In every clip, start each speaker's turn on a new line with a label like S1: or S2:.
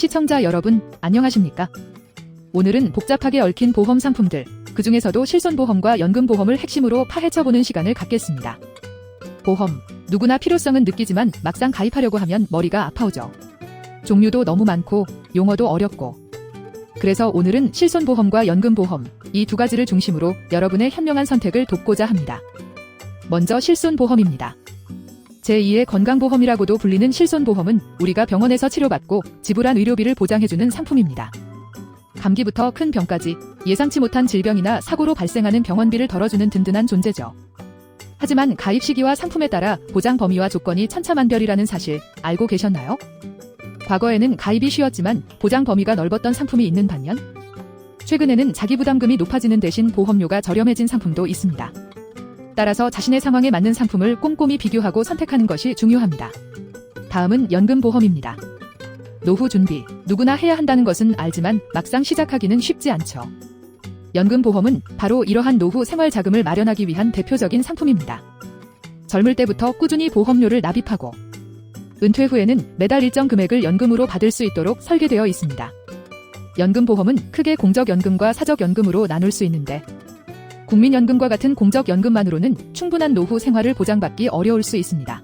S1: 시청자 여러분, 안녕하십니까? 오늘은 복잡하게 얽힌 보험 상품들, 그 중에서도 실손보험과 연금보험을 핵심으로 파헤쳐보는 시간을 갖겠습니다. 보험, 누구나 필요성은 느끼지만 막상 가입하려고 하면 머리가 아파오죠. 종류도 너무 많고, 용어도 어렵고. 그래서 오늘은 실손보험과 연금보험, 이 두 가지를 중심으로 여러분의 현명한 선택을 돕고자 합니다. 먼저 실손보험입니다. 제2의 건강보험이라고도 불리는 실손보험은 우리가 병원에서 치료받고 지불한 의료비를 보장해주는 상품입니다. 감기부터 큰 병까지 예상치 못한 질병이나 사고로 발생하는 병원비를 덜어주는 든든한 존재죠. 하지만 가입 시기와 상품에 따라 보장 범위와 조건이 천차만별이라는 사실 알고 계셨나요? 과거에는 가입이 쉬웠지만 보장 범위가 넓었던 상품이 있는 반면 최근에는 자기 부담금이 높아지는 대신 보험료가 저렴해진 상품도 있습니다. 따라서 자신의 상황에 맞는 상품을 꼼꼼히 비교하고 선택하는 것이 중요합니다. 다음은 연금보험입니다. 노후 준비, 누구나 해야 한다는 것은 알지만 막상 시작하기는 쉽지 않죠. 연금보험은 바로 이러한 노후 생활 자금을 마련하기 위한 대표적인 상품입니다. 젊을 때부터 꾸준히 보험료를 납입하고 은퇴 후에는 매달 일정 금액을 연금으로 받을 수 있도록 설계되어 있습니다. 연금보험은 크게 공적연금과 사적연금으로 나눌 수 있는데 국민연금과 같은 공적연금만으로는 충분한 노후 생활을 보장받기 어려울 수 있습니다.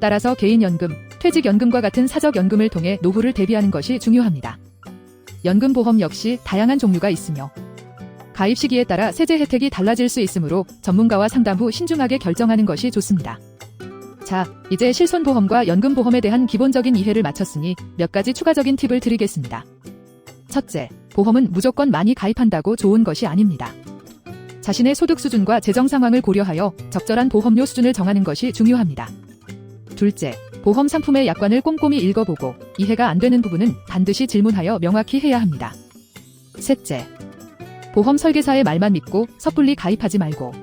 S1: 따라서 개인연금, 퇴직연금과 같은 사적연금을 통해 노후를 대비하는 것이 중요합니다. 연금보험 역시 다양한 종류가 있으며 가입 시기에 따라 세제 혜택이 달라질 수 있으므로 전문가와 상담 후 신중하게 결정하는 것이 좋습니다. 자, 이제 실손보험과 연금보험에 대한 기본적인 이해를 마쳤으니 몇 가지 추가적인 팁을 드리겠습니다. 첫째, 보험은 무조건 많이 가입한다고 좋은 것이 아닙니다. 자신의 소득 수준과 재정 상황을 고려하여 적절한 보험료 수준을 정하는 것이 중요합니다. 둘째, 보험 상품의 약관을 꼼꼼히 읽어보고 이해가 안 되는 부분은 반드시 질문하여 명확히 해야 합니다. 셋째, 보험 설계사의 말만 믿고 섣불리 가입하지 말고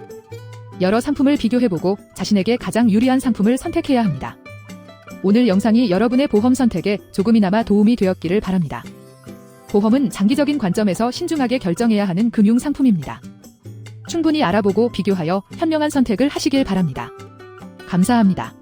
S1: 여러 상품을 비교해보고 자신에게 가장 유리한 상품을 선택해야 합니다. 오늘 영상이 여러분의 보험 선택에 조금이나마 도움이 되었기를 바랍니다. 보험은 장기적인 관점에서 신중하게 결정해야 하는 금융 상품입니다. 충분히 알아보고 비교하여 현명한 선택을 하시길 바랍니다. 감사합니다.